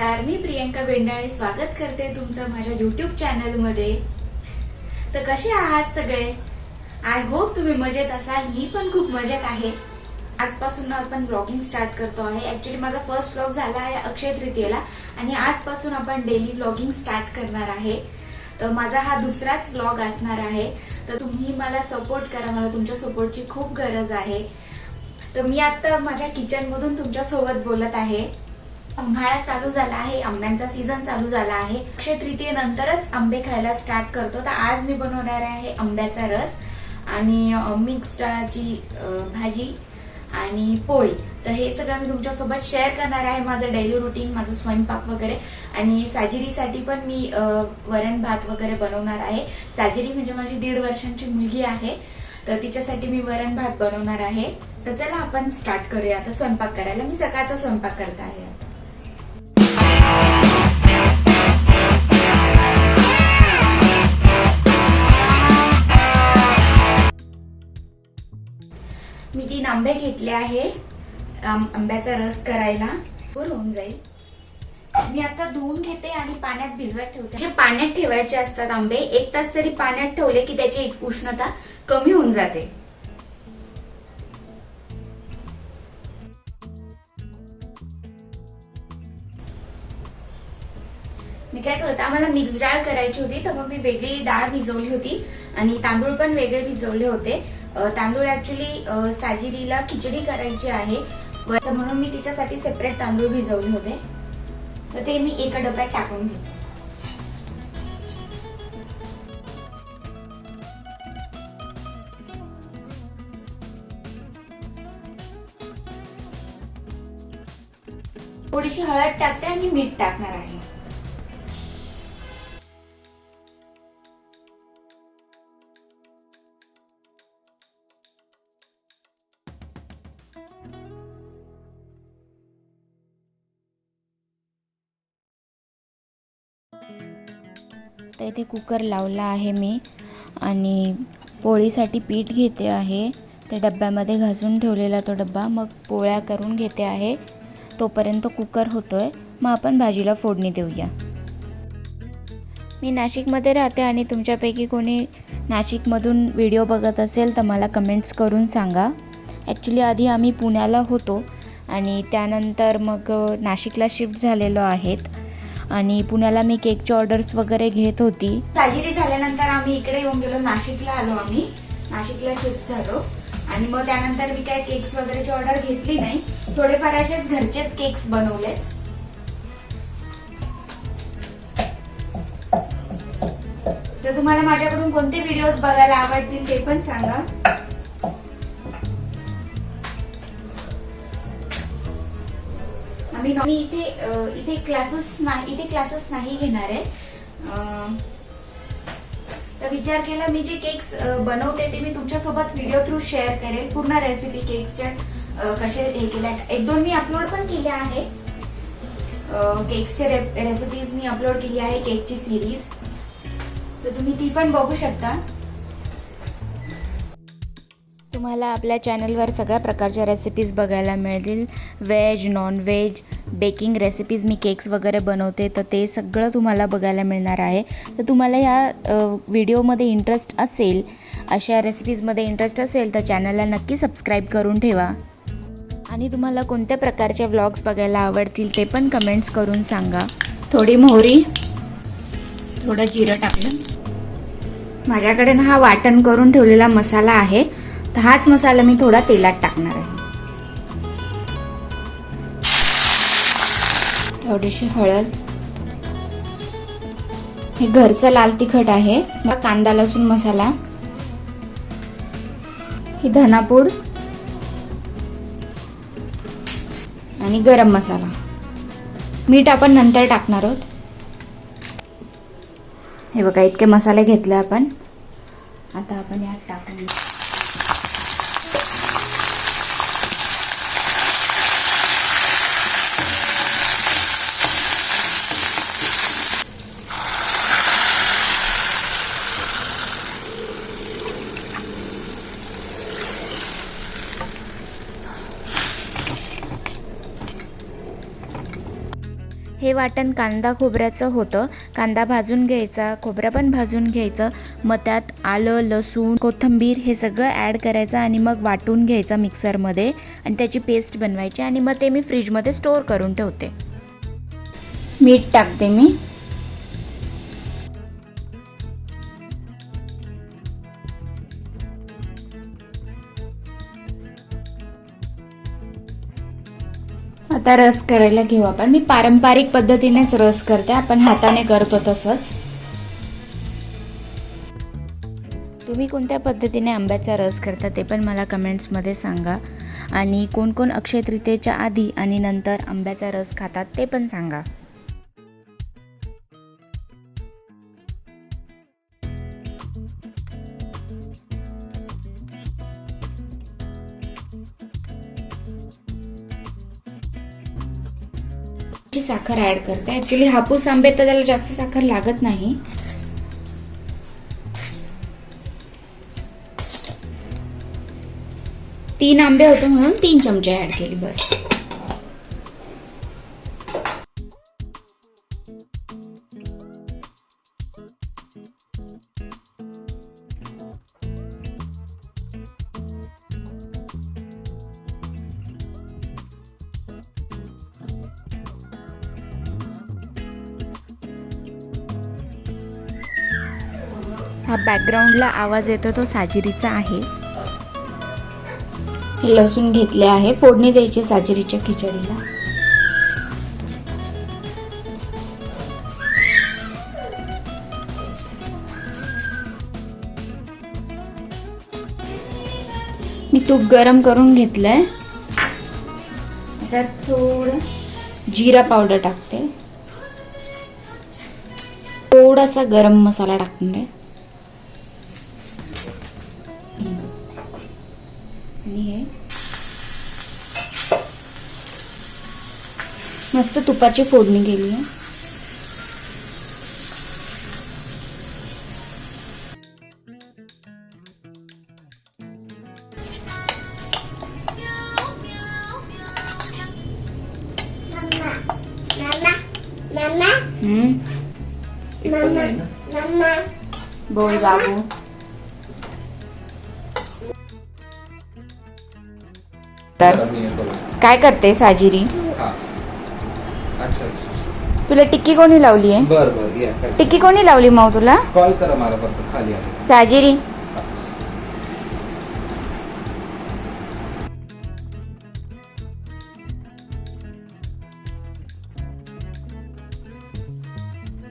नमस्कार मी प्रियंका बेंडाळे स्वागत करते तुमचं माझ्या युट्यूब चॅनलमध्ये तर कसे आहात सगळे? आय होप तुम्ही मजेत असाल. मी पण खूप मजेत आहे. आजपासून आपण ब्लॉगिंग स्टार्ट करतो आहे. ऍक्च्युली माझा फर्स्ट ब्लॉग झाला आहे अक्षय तृतीयेला आणि आजपासून आपण डेली ब्लॉगिंग स्टार्ट करणार आहे. तर माझा हा दुसराच ब्लॉग असणार आहे. तर तुम्ही मला सपोर्ट करा. मला तुमच्या सपोर्टची खूप गरज आहे. तर मी आता माझ्या किचनमधून तुमच्यासोबत बोलत आहे. उन्हाळा चालू झाला आहे आंब्यांचा सीझन चालू झाला आहे. अक्षय तृतीयेनंतरच आंबे खायला स्टार्ट करतो. तर आज मी बनवणार आहे आंब्याचा रस आणि मिक्स डाळाची भाजी आणि पोळी. तर हे सगळं मी तुमच्यासोबत शेअर करणार आहे माझं डेली रुटीन माझं स्वयंपाक वगैरे. आणि साजिरीसाठी पण मी वरण भात वगैरे बनवणार आहे. साजिरी म्हणजे माझी दीड वर्षांची मुलगी आहे. तर तिच्यासाठी मी वरण भात बनवणार आहे. तर चला आपण स्टार्ट करूया. आता स्वयंपाक करायला. मी सकाळचा स्वयंपाक करत आहे आंबे घेतले आहे. आंब्याचा रस करायला. होऊन जाईल. मी आता धुवून घेते आणि पाण्यात भिजवत ठेवते. जे पाण्यात ठेवायचे असतात आंबे. एक तास तरी पाण्यात ठेवले की त्याची उष्णता कमी होऊन जाते. मी काय करत आम्हाला मिक्स डाळ करायची होती तर मग मी वेगळी डाळ भिजवली होती आणि तांदूळ पण वेगळे भिजवले होते. तांदूळ ऍक्च्युली साजिरीला खिचडी करायची आहे. व- तर म्हणून मी तिच्यासाठी सेपरेट तांदूळ भिजवले होते. तर ते मी एका डब्यात टाकून घेते. थोडीशी हळद टाकते आणि मीठ टाकणार आहे. तर इथे कुकर लावला आहे मी आणि पोळीसाठी पीठ घेते आहे. ते डब्यामध्ये घासून ठेवलेला तो डब्बा मग पोळ्या करून घेते आहे. तोपर्यंत कुकर होतो आहे मग आपण भाजीला फोडणी देऊया. मी नाशिकमध्ये राहते आणि तुमच्यापैकी कोणी नाशिकमधून व्हिडिओ बघत असेल तर मला कमेंट्स करून सांगा. ॲक्च्युली आधी आम्ही पुण्याला होतो आणि त्यानंतर मग नाशिकला शिफ्ट झालेलो आहेत. आणि पुण्याला मी केकचे ऑर्डर्स वगैरे घेत होती. साजरी झाल्यानंतर आम्ही इकडे येऊन गेलो नाशिकला आलो आम्ही. नाशिकला शिफ्ट झालो. आणि मग त्यानंतर मी काय केक्स वगैरेची ऑर्डर घेतली नाही. थोडेफार असेच घरचेच केक्स बनवले तर तुम्हाला माझ्याकडून कोणते व्हिडिओज बघायला आवडतील ते पण सांगा. मी मी इथे इथे क्लासेस नाही इथे क्लासेस नाही घेणार आहे. तर विचार केला मी जे केक्स बनवते ते मी तुमच्यासोबत व्हिडिओ थ्रू शेअर करेल पूर्ण रेसिपी केक्सच्या कसे हे केल्या एक दोन मी अपलोड पण केल्या आहेत केक्सचे रेसिपीज मी अपलोड केली आहे केकची सिरीज तर तुम्ही ती पण बघू शकता. तुम्हाला आपल्या चॅनलवर सगळ्या प्रकारच्या रेसिपीज बघायला मिळतील. Veg non veg baking recipes मी केक्स वगैरे बनवते तर ते सगळं तुम्हाला बघायला मिळणार आहे. तर तुम्हाला ह्या व्हिडिओमध्ये इंटरेस्ट असेल अशा रेसिपीजमध्ये इंटरेस्ट असेल तर चॅनलला नक्की सबस्क्राईब करून ठेवा. आणि तुम्हाला कोणत्या प्रकारचे व्लॉग्स बघायला आवडतील ते पण कमेंट्स करून सांगा. थोडी मोहरी थोडं जिरं टाकलं. माझ्याकडे ना हा वाटण करून ठेवलेला मसाला आहे. तर हाच मसाला मी थोडा तेलात टाकणार आहे. थोडीशी हळद. हे घरचं लाल तिखट आहे. कांदा लसूण मसाला. ही धनापूड. आणि गरम मसाला. मीठ आपण नंतर टाकणार आहोत. हे बघा इतके मसाले घेतले आपण. आता आपण यात टाकून वाटण कांदा खोबऱ्याचं होतं. कांदा भाजून घ्यायचा खोबरं पण भाजून घ्यायचं. मग त्यात आलं लसूण कोथिंबीर हे सगळं ॲड करायचं आणि मग वाटून घ्यायचं मिक्सरमध्ये आणि त्याची पेस्ट बनवायची आणि मग ते मी फ्रीजमध्ये स्टोअर करून ठेवते. मीठ टाकते मी. आता रस करायला घेऊ आपण. मी पारंपरिक पद्धतीनेच रस करते. आपण हाताने करतो तसंच. तुम्ही कोणत्या पद्धतीने आंब्याचा रस करता ते पण मला कमेंट्समध्ये सांगा. आणि कोण कोण अक्षय तृतीयेच्या आधी आणि नंतर आंब्याचा रस खातात ते पण सांगा. ची साखर ऍड करते. ऍक्च्युली हापूस आंबे तर त्याला जास्त साखर लागत नाही. तीन आंबे होते म्हणून तीन चमचे ऍड केली बस. हा बॅकग्राऊंडला आवाज येतो तो साजिरीचा आहे. हे लसूण घेतले आहे. फोडणी द्यायची साजिरीच्या खिचडीला. मी तूप गरम करून घेतलंय. आता थोडं जिरा पावडर टाकते. थोडासा गरम मसाला टाकणार आहे मस्त तुपाची फोडणी केली आहे. हम्म, बोल बाबू. काय करते साजिरी अच्छा अच्छा. तुला टिक्की कोणी लावली आहे? बर बर या काय टिक्की कोणी लावली माऊ तुला? कॉल करा मला फक्त खाली आहे. साजिरी.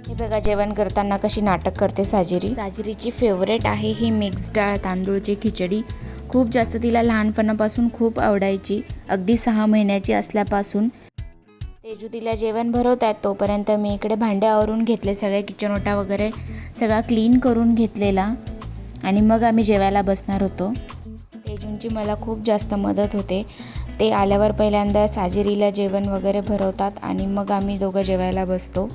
हे बघा जेवण करताना कशी नाटक करते साजिरी. साजिरीची फेवरेट आहे ही मिक्स डाळ तांदूळची खिचडी. खूप जास्त तिला लहानपणापासून खूप आवडायची. अगदी सहा महिन्याची असल्यापासून तेजू तिला जेवण भरवत आहेत तोपर्यंत मी इकडे भांडे आवरून घेतले सगळे किचन ओटा वगैरे सगळा क्लीन करून घेतलेला. आणि मग आम्ही जेवायला बसणार होतो. तेजूंची मला खूप जास्त मदत होते. ते आल्यावर पहिल्यांदा साजिरीला जेवण वगैरे भरवतात आणि मग आम्ही दोघं जेवायला बसतो.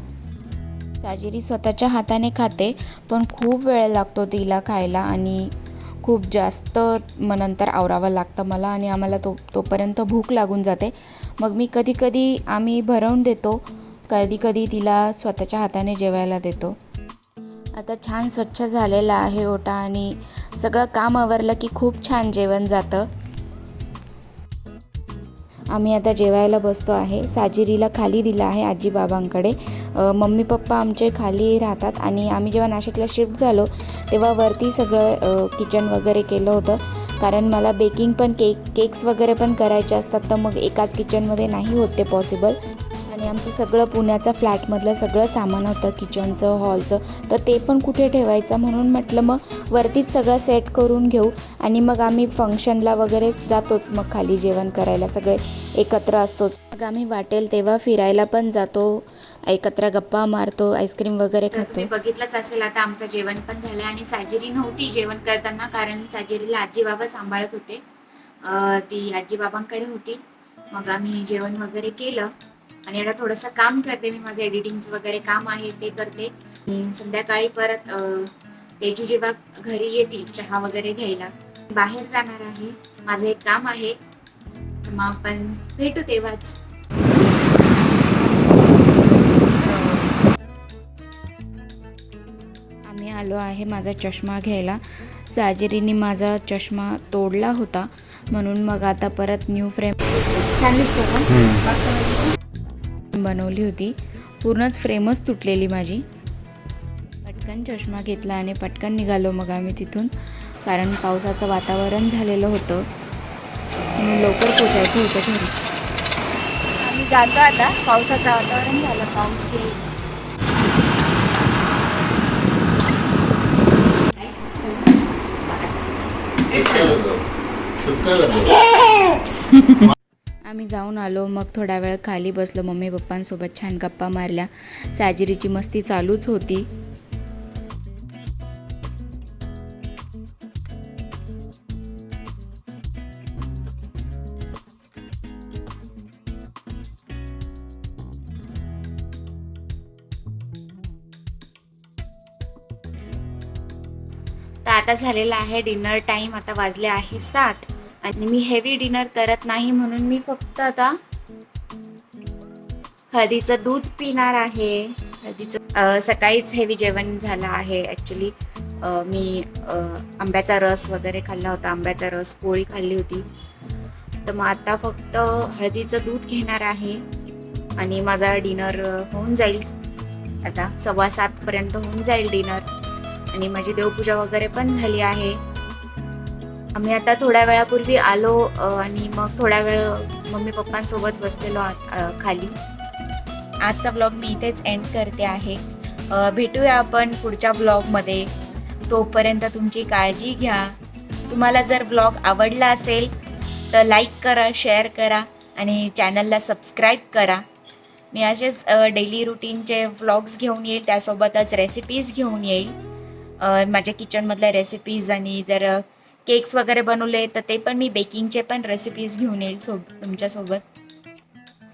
साजिरी स्वतःच्या हाताने खाते पण खूप वेळ लागतो तिला खायला आणि खूप जास्त मग नंतर आवरावं लागतं मला आणि आम्हाला तो तोपर्यंत भूक लागून जाते. मग मी कधी कधी आम्ही भरवून देतो. कधी कधी तिला स्वतःच्या हाताने जेवायला देतो. आता छान स्वच्छ झालेला आहे ओटा आणि सगळं काम आवरलं की खूप छान जेवण जातं. आम्ही आता जेवायला बसतो आहे. साजिरीला खाली दिलं आहे आजी बाबांकडे मम्मी पप्पा आमचे खाली राहतात आणि आम्ही जेव्हा नाशिकला शिफ्ट झालो तेव्हा वरती सगळं किचन वगैरे केलं होतं. कारण मला बेकिंग पण केक केक्स वगैरे पण करायचे असतात तर मग एकाच किचनमध्ये नाही होत ते पॉसिबल आणि आमचं सगळं पुण्याचं फ्लॅटमधलं सगळं सामान होतं किचनचं हॉलचं तर ते पण कुठे ठेवायचं म्हणून म्हटलं मग वरतीच सगळं सेट करून घेऊ. आणि मग आम्ही फंक्शनला वगैरे जातोच मग खाली जेवण करायला सगळे एकत्र असतोच. मग आम्ही वाटेल तेव्हा फिरायला पण जातो एकत्र गप्पा मारतो आईस्क्रीम वगैरे खातो. बघितलंच असेल आता आमचं जेवण पण झालं आणि साजिरी नव्हती जेवण करताना कारण साजिरीला आजी बाबा सांभाळत होते. ती आजी बाबांकडे होती. मग आम्ही जेवण वगैरे केलं. आणि आता थोडंसं काम करते मी माझं एडिटिंगचं वगैरे काम आहे ते करते. संध्याकाळी परत तेजू जेव्हा घरी येतील चहा वगैरे घ्यायला बाहेर जाणार आहे. माझं एक काम आहे मग आपण भेटू तेव्हाच. आम्ही आलो आहे माझा चष्मा घ्यायला. साजरीने माझा चष्मा तोडला होता. म्हणून मग आता परत न्यू फ्रेम छान दिसतो का? बनवली होती. पूर्णच फ्रेमच तुटलेली माझी. पटकन चष्मा घेतला आणि पटकन निघालो मग आम्ही तिथून. कारण पावसाचं वातावरण झालेलं होतं. म्हणून लवकर पोचायचं होतं घरी. आम्ही जातो आता. पावसाचं वातावरण झालं. पाऊस येईल. आम्ही जाऊन आलो. मग थोडा वेळ खाली बसलो. मम्मी पप्पांसोबत छान गप्पा मारल्या. साजरीची मस्ती चालूच होती. तर आता झालेला आहे डिनर टाईम आता वाजले आहे सात. आणि मी हेवी डिनर करत नाही म्हणून मी फक्त आता हळदीचं दूध पिणार आहे. हळदीचं सकाळीच हेवी जेवण झालं आहे. ॲक्च्युली मी आंब्याचा रस वगैरे खाल्ला होता. आंब्याचा रस पोळी खाल्ली होती. तर मग आता फक्त हळदीचं दूध घेणार आहे. आणि माझा डिनर होऊन जाईल. आता सव्वा सातपर्यंत होऊन जाईल डिनर आणि माझी देवपूजा वगैरे पण झाली आहे. आम्ही आता थोड्या वेळापूर्वी आलो आणि मग थोड्या वेळ मम्मी पप्पांसोबत बसलेलो खाली. आजचा ब्लॉग मी इथेच एंड करते आहे. भेटूया आपण पुढच्या ब्लॉगमध्ये. तोपर्यंत तुमची काळजी घ्या. तुम्हाला जर ब्लॉग आवडला असेल तर लाईक करा शेअर करा आणि चॅनलला सबस्क्राईब करा. मी असेच डेली रुटीनचे व्लॉग्स घेऊन येईल त्यासोबतच रेसिपीज घेऊन येईल. माझ्या किचनमधल्या रेसिपीज आणि जर केक्स वगैरे बनवले तर ते पण मी बेकिंगचे पण रेसिपीज घेऊन येईल सोब तुमच्यासोबत.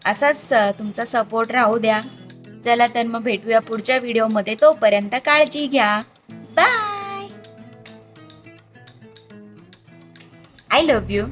असाच तुमचा सपोर्ट राहू द्या. चला तर मग भेटूया पुढच्या व्हिडिओमध्ये तोपर्यंत काळजी घ्या. Bye I love you